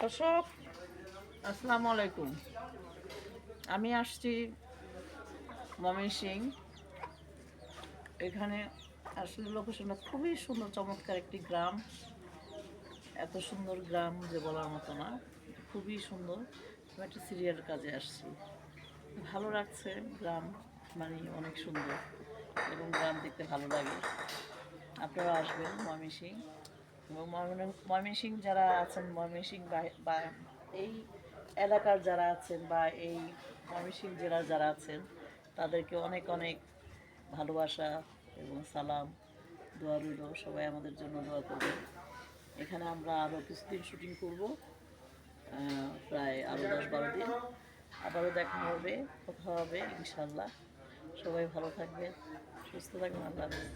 দর্শক আসসালামু আলাইকুম। আমি আসছি মমি সিং এখানে আসলে লোকেশনটা খুবই সুন্দর, চমৎকার একটি গ্রাম। এত সুন্দর গ্রাম যে বলার মতো না খুবই সুন্দর। আমি একটা সিরিয়াল কাজে আসছি। ভালো লাগছে, গ্রাম মানে অনেক সুন্দর। এবং গ্রাম দেখতে ভালো লাগে। আপনারা আসবেন ময়মনসিং। এবং ময়মনসিং যারা আছেন, ময়মনসিং বা এই এলাকার যারা আছেন বা এই ময়মনসিং জেলার যারা আছেন, তাদেরকে অনেক অনেক ভালোবাসা এবং সালাম, দোয়া রইল। সবাই আমাদের জন্য দোয়া করবে এখানে আমরা আরও কিছুদিন শুটিং করব প্রায় আরও দশ বারো দিন। আবারও দেখা হবে, কথা হবে, ইনশাল্লাহ। সবাই ভালো থাকবেন সুস্থ থাকবেন আল্লাহ হাফেজ।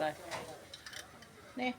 বাই